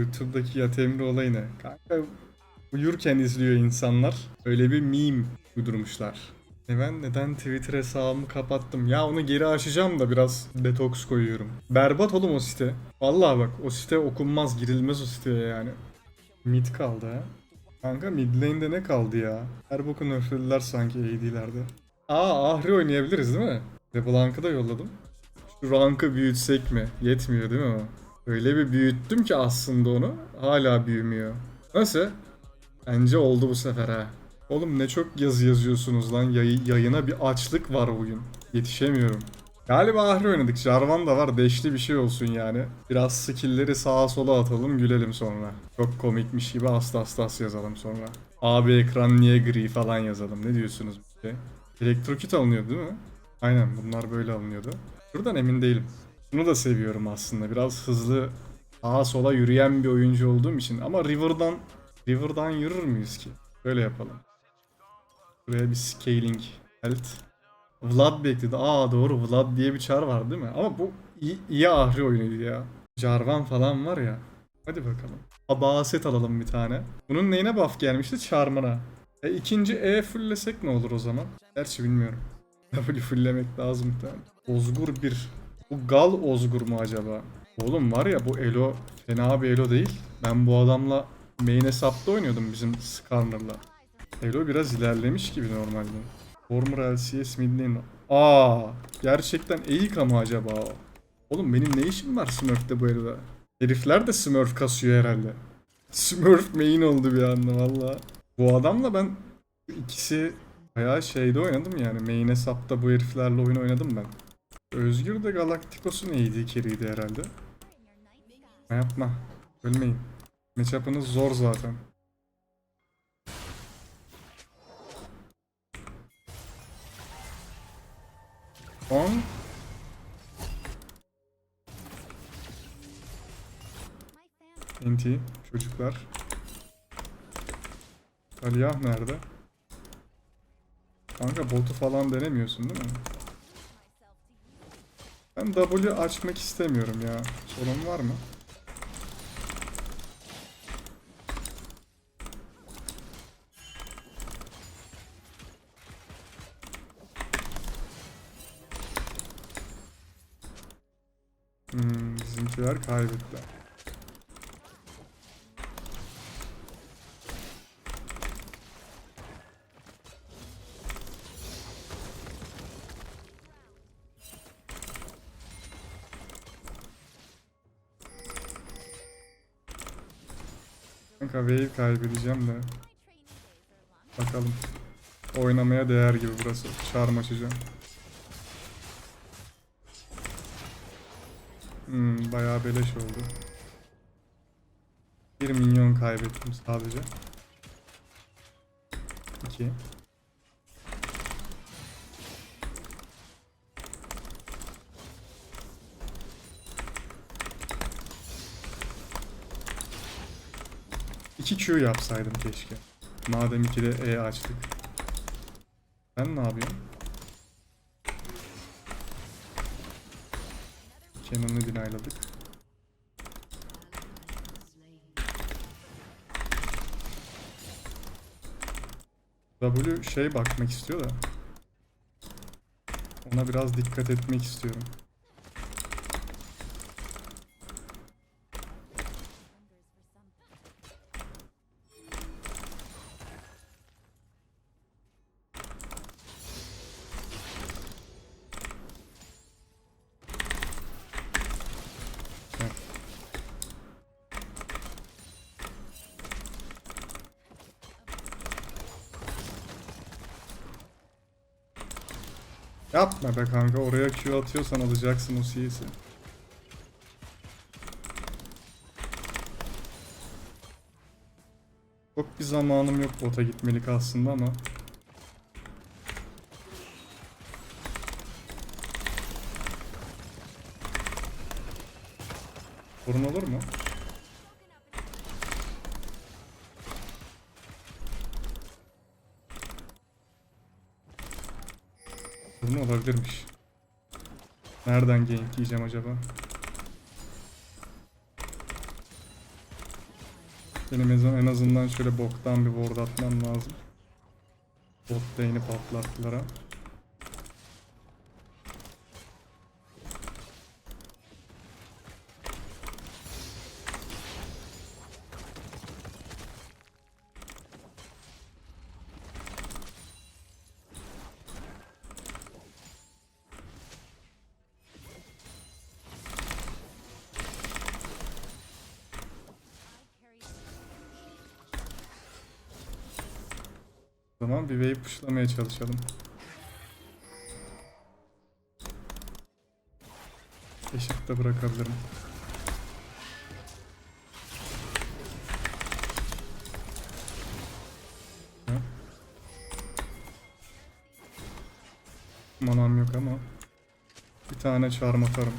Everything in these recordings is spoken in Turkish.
YouTube'daki Yat Emre olayı ne? Kanka uyurken izliyor insanlar. Öyle bir meme uydurmuşlar. E ben neden Twitter hesabımı kapattım? Ya onu geri açacağım da biraz detoks koyuyorum. Berbat oğlum o site. Vallahi bak o site okunmaz girilmez o siteye yani. Mid kaldı ha. Kanka mid lane'de ne kaldı ya? Her boku nerflediler sanki AD'lerde. Aa Ahri oynayabiliriz değil mi? LeBlanc'ı da yolladım. Şu rankı büyütsek mi? Yetmiyor değil mi o? Öyle bir büyüttüm ki aslında onu. Hala büyümüyor. Nasıl? Bence oldu bu sefer ha. Oğlum ne çok yazı yazıyorsunuz lan. Yayı- yayına bir açlık var bugün. Yetişemiyorum. Galiba Ahri oynadık. Jarvan da var. Deşli bir şey olsun yani. Biraz skill'leri sağa sola atalım gülelim sonra. Çok komikmiş gibi astas astas yazalım sonra. Abi ekran niye gri falan yazalım. Ne diyorsunuz? bu şey? Elektrokit alınıyordu değil mi? Aynen bunlar böyle alınıyordu. Şuradan emin değilim. Bunu da seviyorum aslında. Biraz hızlı sağa sola yürüyen bir oyuncu olduğum için. Ama River'dan River'dan yürür müyüz ki? Böyle yapalım. Buraya bir scaling health. Vlad bekledi. Aa doğru Vlad diye bir çar var değil mi? Ama bu iyi, iyi ahri oyunuydu ya. Jarvan falan var ya. Hadi bakalım. Abaset alalım bir tane. Bunun neyine buff gelmişti? Charm'ına. E, ikinci E fulllesek ne olur o zaman? Gerçi bilmiyorum. W fulllemek lazım muhtemelen. Ozgur 1. Bu Gal Ozgur mu acaba? Oğlum var ya bu Elo fena bir Elo değil. Ben bu adamla main hesapta oynuyordum bizim Skarner'la. Elo biraz ilerlemiş gibi normalde. Former LCS mid lane. Aa, gerçekten Eik ama acaba o? Oğlum benim ne işim var Smurf'te bu Elo'da? Herifler de Smurf kasıyor herhalde. Smurf main oldu bir anda valla. Bu adamla ben ikisi bayağı şeyde oynadım yani. Main hesapta bu heriflerle oyun oynadım ben. Özgür de Galacticos'un AD carry'ydi herhalde. Ha, Yapma. Ölmeyin. Matchup'ınız zor zaten. On. Inti. Çocuklar. Aliyah nerede? Kanka botu falan denemiyorsun değil mi? Ben W açmak istemiyorum ya. Sorun var mı? Hmm, bizimkiler kaybettiler. Wave kaybedeceğim de. Bakalım. Oynamaya değer gibi burası. Charm açacağım. Hmm, bayağı beleş oldu. Bir minyon kaybettim sadece. İki. İki Q yapsaydım keşke. Madem iki de E açtık. Sen ne yapıyorsun? Cannon'ı dinayladık. W şey bakmak istiyor da. Ona biraz dikkat etmek istiyorum. Yapma be kanka oraya Q atıyorsan alacaksın o CS'i. Çok bir zamanım yok bota gitmelik aslında ama. Sorun olur mu? Sorun olabilirmiş. Nereden gank yiyeceğim acaba? Benim en azından- şöyle boktan bir ward atmam lazım. Bot lane'i patlattılar ha. Zaman bir wave pushlamaya çalışalım. Eşit bırakabilirim. Manam yok ama bir tane çarm atarım.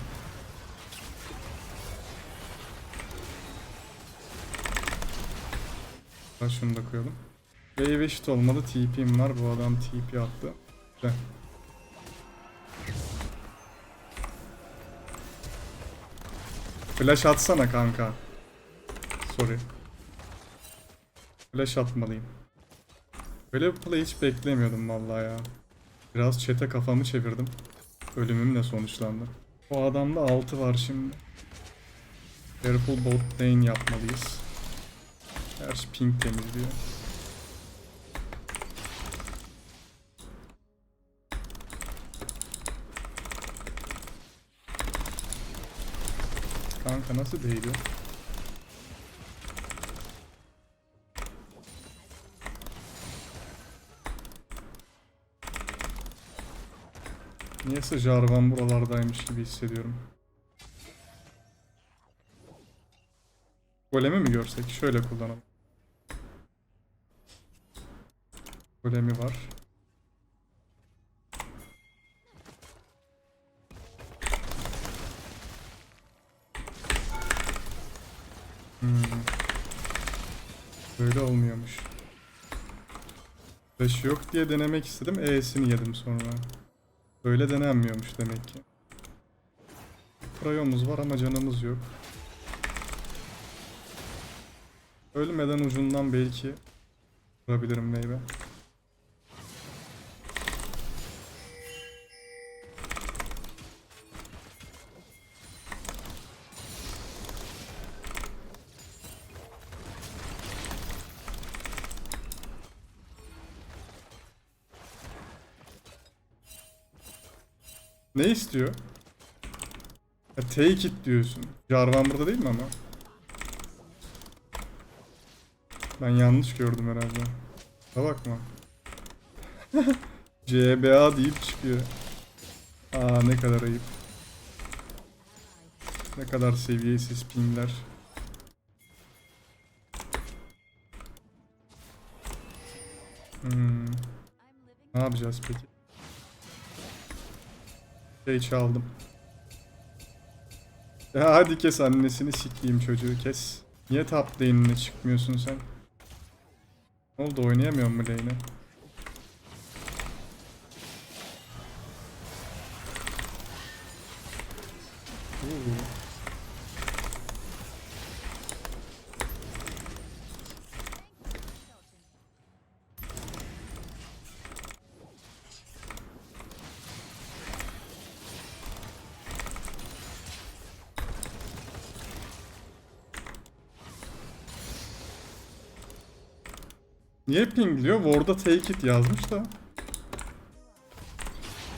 Şunu da koyalım. Wave eşit olmalı. TP'm var. Bu adam TP attı. Güzel. Flash atsana kanka. Sorry. Flash atmalıyım. Böyle bir play hiç beklemiyordum vallahi ya. Biraz çete kafamı çevirdim. Ölümümle sonuçlandı. O adamda 6 var şimdi. Careful bot lane yapmalıyız. Gerçi ping temizliyor. Kanka nasıl değiyor? Niyeyse Jarvan buralardaymış gibi hissediyorum. Golemi mi görsek? Şöyle kullanalım. Golemi var. Flash yok diye denemek istedim. E'sini yedim sonra. Böyle denenmiyormuş demek ki. Prayomuz var ama canımız yok. Ölmeden ucundan belki vurabilirim meyve. Ne istiyor? Ya, take it diyorsun. Jarvan burada değil mi ama? Ben yanlış gördüm herhalde. Ha bakma. CBA deyip çıkıyor. Aa ne kadar ayıp. Ne kadar seviyesiz pingler. Hmm. Ne yapacağız peki? Şey çaldım. Ya hadi kes annesini sikeyim çocuğu kes. Niye top lane'ine çıkmıyorsun sen? Ne oldu oynayamıyor mu lane'i? Niye ping diyor? Ward'a take it yazmış da.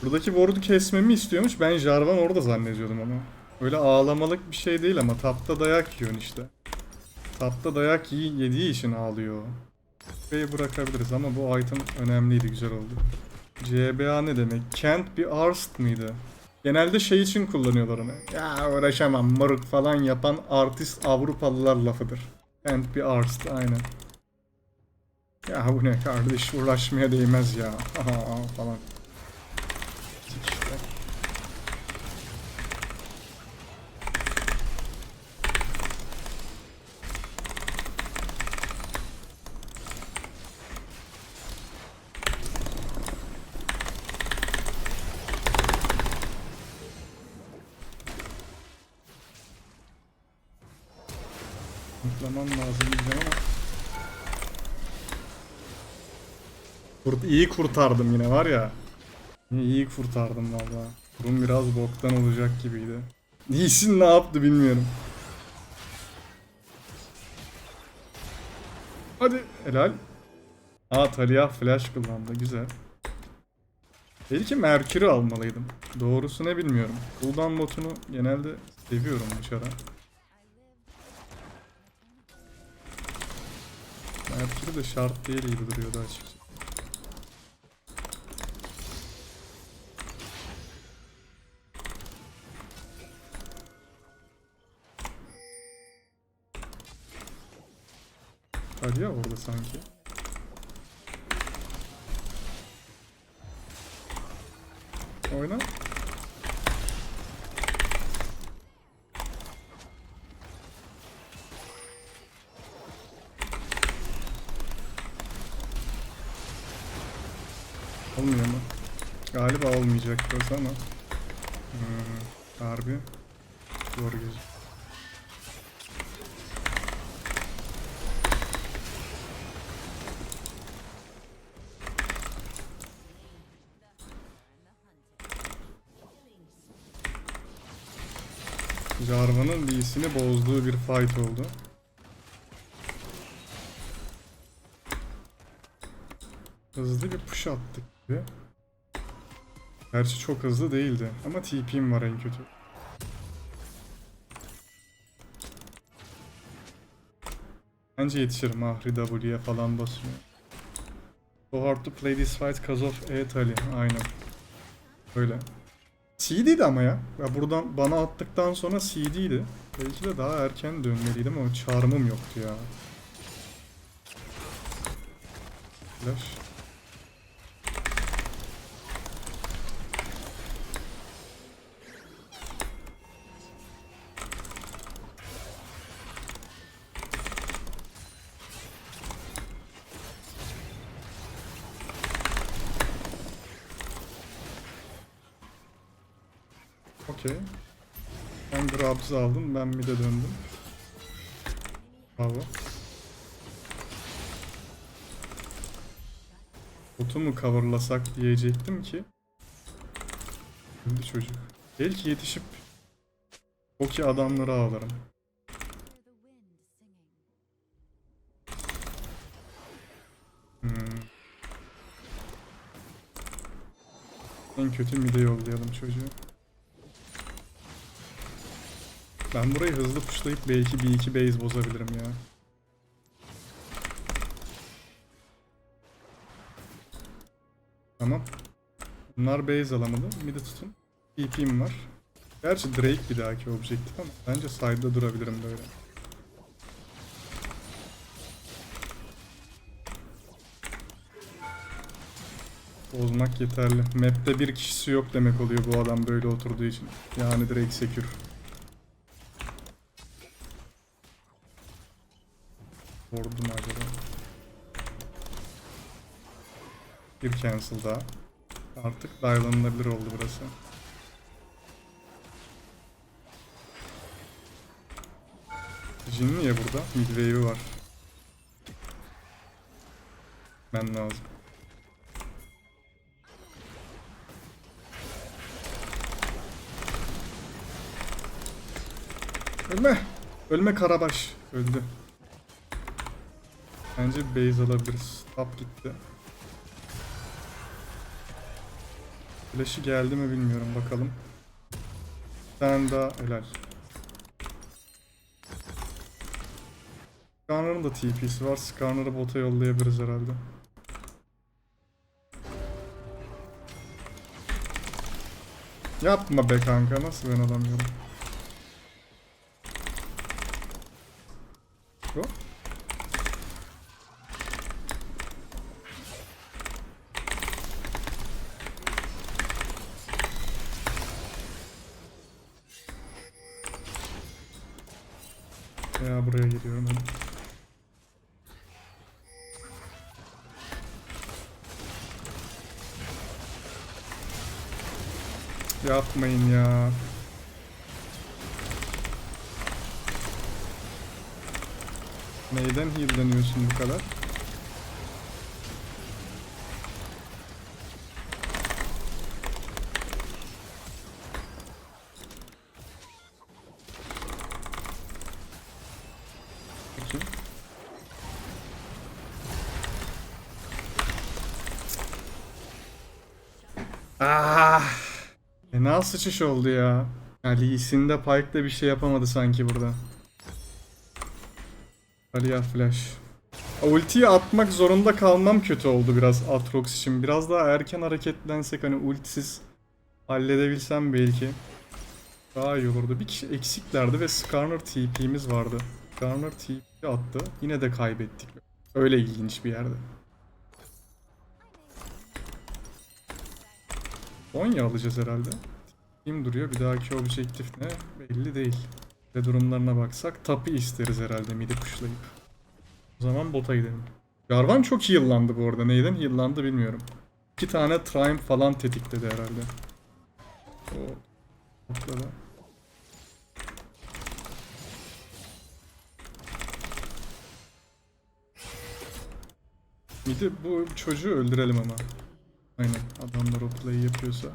Buradaki ward'u kesmemi istiyormuş. Ben Jarvan orada zannediyordum ama. Öyle ağlamalık bir şey değil ama tapta dayak yiyorsun işte. Tapta dayak yediği için ağlıyor. Burayı bırakabiliriz ama bu item önemliydi, güzel oldu. CBA ne demek? Can't be arsed mıydı? Genelde şey için kullanıyorlar onu. Ya uğraşamam moruk falan yapan artist Avrupalılar lafıdır. Can't be arsed aynen. Ya bu ne kardeş uğraşmaya değmez ya falan. İyi kurtardım yine var ya. İyi kurtardım valla. Durum biraz boktan olacak gibiydi. Lee'sin ne yaptı bilmiyorum. Hadi helal. Aa Talia flash kullandı güzel. Belki Merkür'ü almalıydım. Doğrusu ne bilmiyorum. Cooldown botunu genelde seviyorum bu çara. Merkür de şart değil gibi duruyordu açıkçası. Hadi ya orada sanki. Oyna. Olmuyor mu? Galiba olmayacak burası ama. Hmm, harbi. Zor gözüküyor. Jarvan'ın Lee'sini bozduğu bir fight oldu. Hızlı bir push attık gibi. Gerçi çok hızlı değildi ama TP'm var en kötü. Bence yetişirim Ahri W'ye falan basıyor. So hard to play this fight cause of E-Tali. Aynen. Öyle. CD'di ama ya. ya. Buradan bana attıktan sonra CD'di. Belki de daha erken dönmeliydim ama çağrımım yoktu ya. Flash. Okey. Sen Grabs'ı aldın, ben mid'e döndüm. Bravo. Botu mu coverlasak diyecektim ki. Öldü çocuk. Belki yetişip Okey adamları ağlarım. Hmm. En kötü mid'e yollayalım çocuğu. Ben burayı hızlı pushlayıp belki bir iki base bozabilirim ya. Tamam. Bunlar base alamadı. Mid'i tutun. TP'm var. Gerçi Drake bir dahaki objektif ama bence side'da durabilirim böyle. Bozmak yeterli. Map'te bir kişisi yok demek oluyor bu adam böyle oturduğu için. Yani Drake secure. Bir cancel daha. Artık dive'lanılabilir oldu burası. Jin niye burada? Midwave'i var. Ben lazım. Ölme! Ölme Karabaş. Öldü. Bence base alabiliriz. Top gitti. Flash'ı geldi mi bilmiyorum bakalım. Bir daha helal. Skarner'ın da TP'si var. Skarner'ı bota yollayabiliriz herhalde. Yapma be kanka nasıl ben alamıyorum. Yapmayın ya. Neyden heal'leniyorsun bu kadar? Peki. Ah! Fena sıçış oldu ya. Ya Lee Sin de bir şey yapamadı sanki burada. Aliya Flash. Ultiyi atmak zorunda kalmam kötü oldu biraz Atrox için. Biraz daha erken hareketlensek hani ultisiz halledebilsem belki. Daha iyi olurdu. Bir kişi eksiklerdi ve Skarner TP'miz vardı. Skarner TP attı. Yine de kaybettik. Öyle ilginç bir yerde. Sonya alacağız herhalde. Kim duruyor? Bir dahaki objektif ne? Belli değil. Ve durumlarına baksak tapı isteriz herhalde midi kuşlayıp. O zaman bota gidelim. Jarvan çok heal'landı bu arada. Neyden heal'landı bilmiyorum. İki tane Triumph falan tetikledi herhalde. O noktada. Midi bu çocuğu öldürelim ama. Aynen. Adamlar o play'i yapıyorsa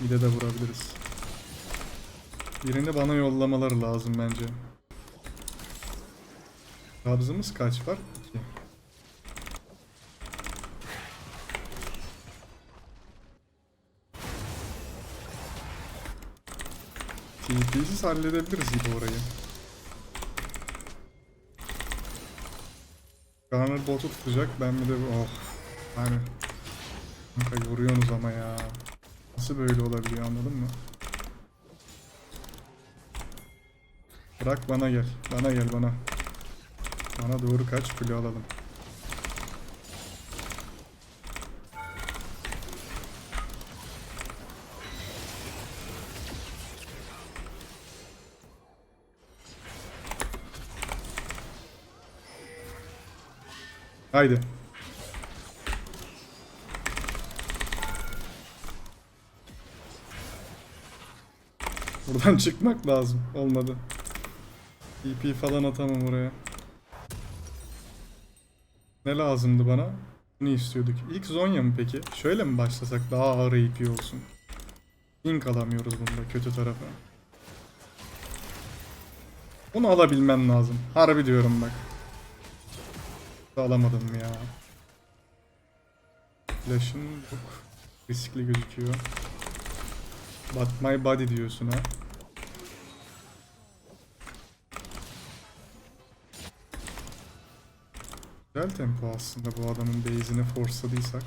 mide de vurabiliriz. Birini bana yollamaları lazım bence. Kabzımız kaç var? 2. TP'siz halledebiliriz gibi orayı. Garner botu tutacak ben bir de oh yani Kanka yoruyorsunuz ama ya. Nasıl böyle olabiliyor anladın mı? Bırak bana gel. Bana gel bana. Bana doğru kaç kule alalım. Haydi. Buradan çıkmak lazım. Olmadı. TP falan atamam oraya. Ne lazımdı bana? Ne istiyorduk? İlk Zonya mı peki? Şöyle mi başlasak daha ağır AP olsun? Link alamıyoruz bunda kötü tarafı. Bunu alabilmem lazım. Harbi diyorum bak. Da alamadım ya. Flash'ın çok riskli gözüküyor. But my body diyorsun ha. Güzel tempo aslında bu adamın base'ini forceladıysak.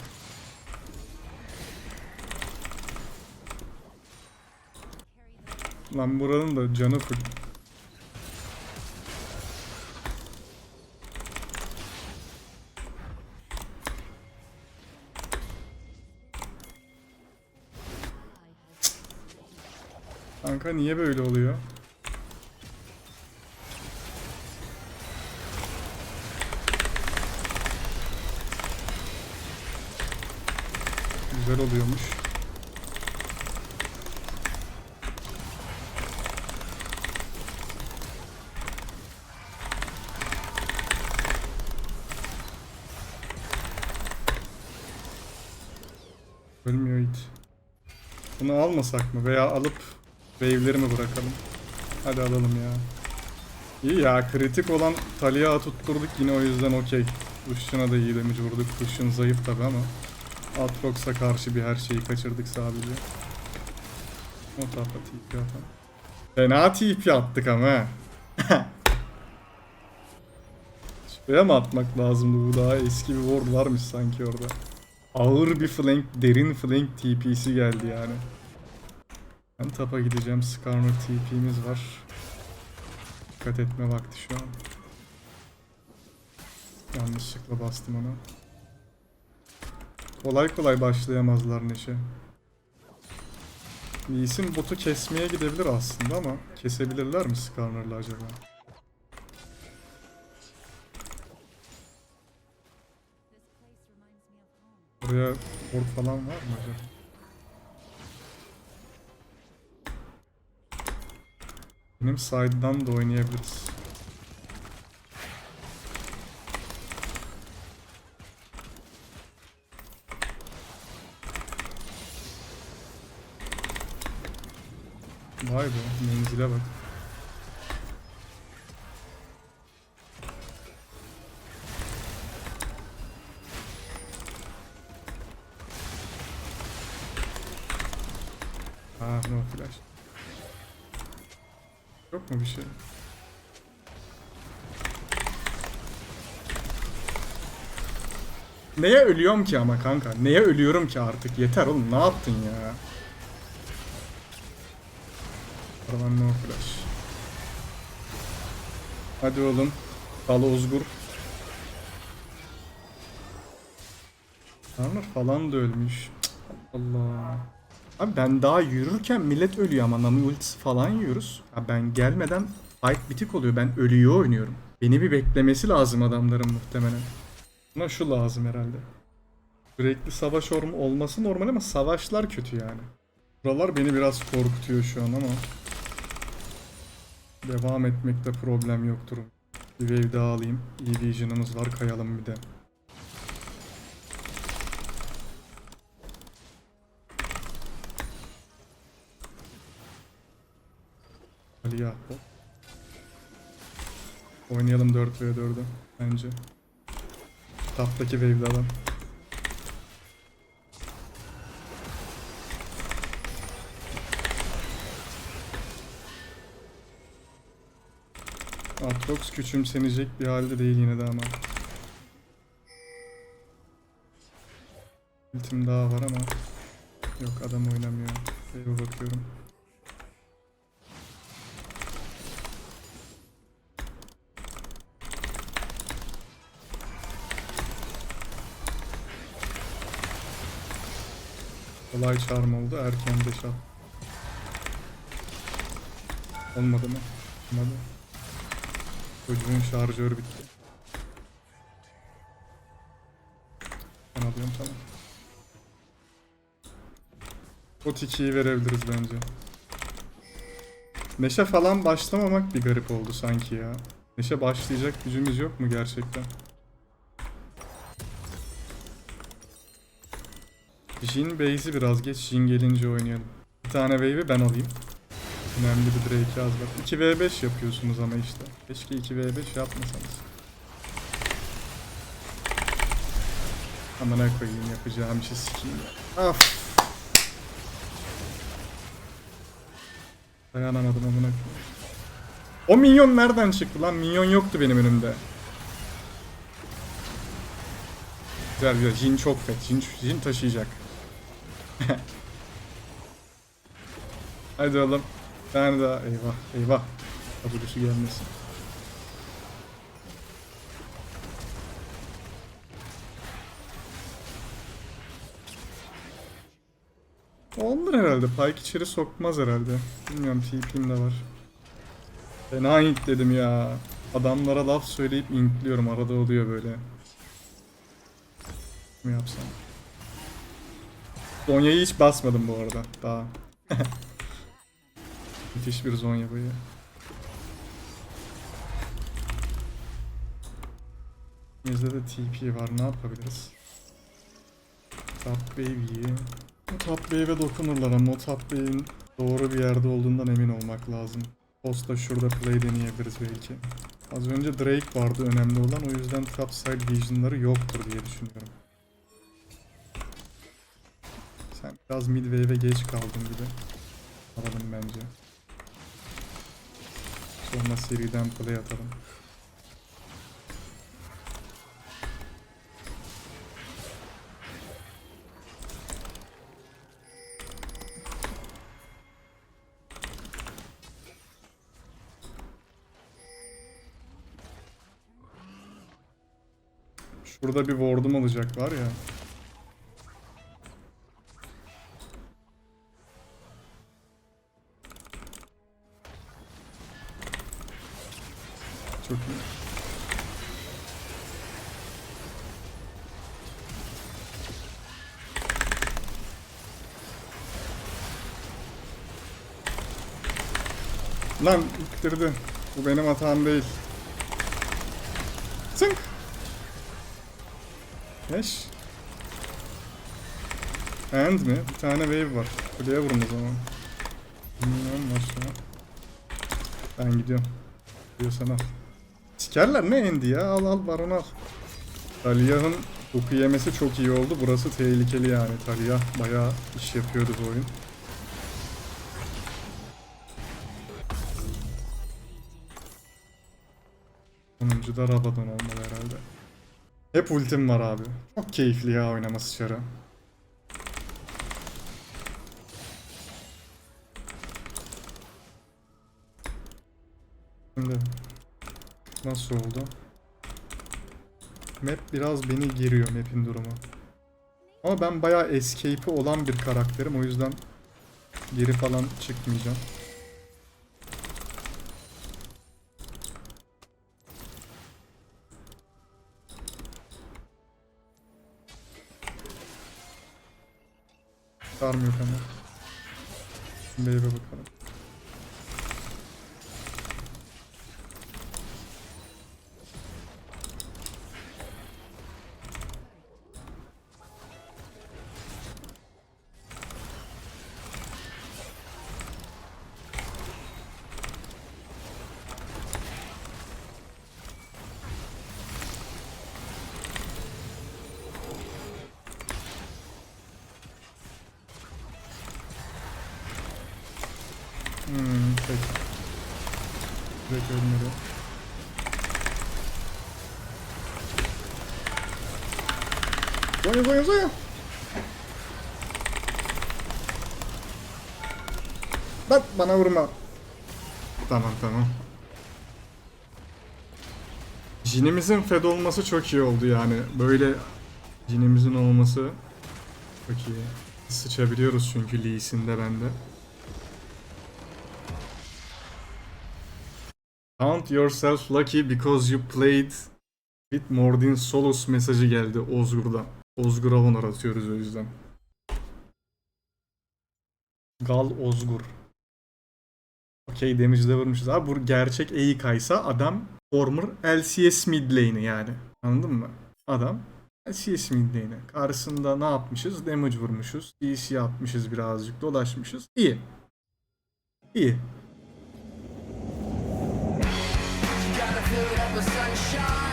Lan buranın da canı full. Kanka niye böyle oluyor? Güzel oluyormuş. Ölmüyor hiç. Bunu almasak mı veya alıp wave'leri mi bırakalım? Hadi alalım ya. İyi ya kritik olan Talia tutturduk yine o yüzden okey. Lucian'a da iyi damage vurduk. Lucian zayıf tabi ama Aatrox'a karşı bir her şeyi kaçırdık sadece. O tarafa TP atalım. Fena TP attık ama. Şuraya mı atmak lazımdı bu daha eski bir ward varmış sanki orada. Ağır bir flank, derin flank TP'si geldi yani. Ben tapa gideceğim. Skarner TP'miz var. Dikkat etme vakti şu an. Yanlışlıkla bastım ona. Kolay kolay başlayamazlar Neşe. Lee Sin botu kesmeye gidebilir aslında ama kesebilirler mi Skarner'la acaba? Buraya ward falan var mı acaba? Benim side'dan da oynayabiliriz. Vay be menzile bak. Ah no flash. Yok mu bir şey? Neye ölüyorum ki ama kanka? Neye ölüyorum ki artık? Yeter oğlum ne yaptın ya? Araban no flash. Hadi oğlum. Dal Ozgur. Tanrı falan da ölmüş. Allah. Abi ben daha yürürken millet ölüyor ama Nami ultisi falan yiyoruz. Ya ben gelmeden fight bitik oluyor. Ben ölüyor oynuyorum. Beni bir beklemesi lazım adamların muhtemelen. Buna şu lazım herhalde. Sürekli savaş olması normal ama savaşlar kötü yani. Buralar beni biraz korkutuyor şu an ama. Devam etmekte problem yoktur. Bir wave daha alayım. İyi vision'ımız var kayalım bir de. Ali ya. Oynayalım 4 v 4'ü bence. Taptaki wave'li adam. Atrox küçümsenecek bir halde değil yine de ama. Ultim daha var ama yok adam oynamıyor. Wave'e bakıyorum. Kolay charm oldu. Erken de şah. Olmadı mı? Olmadı. Çocuğun şarjörü bitti. Ben alıyorum tamam. Bot 2'yi verebiliriz bence. Neşe falan başlamamak bir garip oldu sanki ya. Neşe başlayacak gücümüz yok mu gerçekten? Jin base'i biraz geç. Jin gelince oynayalım. Bir tane wave'i ben alayım. Önemli bir Drake az bak. 2v5 yapıyorsunuz ama işte. Keşke 2v5 yapmasanız. Amına koyayım yapacağım işi sikeyim ya. Of. Dayanamadım amına koyayım. O minyon nereden çıktı lan? Minyon yoktu benim önümde. Güzel güzel. Jin çok fet. Jin, Jin taşıyacak. Hadi oğlum. Tane daha. Eyvah eyvah. W'su gelmesin. Olur herhalde. Pike içeri sokmaz herhalde. Bilmiyorum TP'm de var. Fena int dedim ya. Adamlara laf söyleyip intliyorum. Arada oluyor böyle. Ne yapsam? Zonya'yı hiç basmadım bu arada. Daha. Müthiş bir Zonya bu ya. Bizde de TP var. Ne yapabiliriz? Top Baby'yi. Top Baby'e dokunurlar ama o Top Baby'in doğru bir yerde olduğundan emin olmak lazım. Posta şurada play deneyebiliriz belki. Az önce Drake vardı önemli olan. O yüzden topside vision'ları yoktur diye düşünüyorum. Sen biraz mid wave'e geç kaldın gibi. Alalım bence. Sonra seriden play atalım. Şurada bir ward'um olacak var ya. Lan ittirdi. Bu benim hatam değil. Zınk. Eş. End mi? Bir tane wave var. Kuleye vurun o zaman. Bilmiyorum nasıl. Ben gidiyorum. Diyorsan al. Sikerler ne endi ya? Al al baron al. Taliyah'ın koku yemesi çok iyi oldu. Burası tehlikeli yani. Taliyah bayağı iş yapıyordu bu oyun. Sonuncu da Rabadon olmalı herhalde. Hep ultim var abi. Çok keyifli ya oynaması çarı. Şimdi nasıl oldu? Map biraz beni geriyor map'in durumu. Ama ben bayağı escape'i olan bir karakterim o yüzden geri falan çıkmayacağım. Sarmıyor ama. Şimdi eve bakalım. Hmm, peki. Direkt ölmedi. Zonya zonya zonya. Bak bana vurma. Tamam tamam. Jinimizin fed olması çok iyi oldu yani. Böyle jinimizin olması çok iyi. Sıçabiliyoruz çünkü Lee Sin'de bende. Count yourself lucky because you played with Mordin Solus mesajı geldi Ozgur'dan. Ozgur'a honor atıyoruz o yüzden. Gal Ozgur. Okey damage'de vurmuşuz. Abi bu gerçek Eika'ysa adam former LCS mid lane'i yani. Anladın mı? Adam LCS mid lane'i. Karşısında ne yapmışız? Damage vurmuşuz. DC atmışız birazcık. Dolaşmışız. İyi. İyi. Gotta fill it up with sunshine.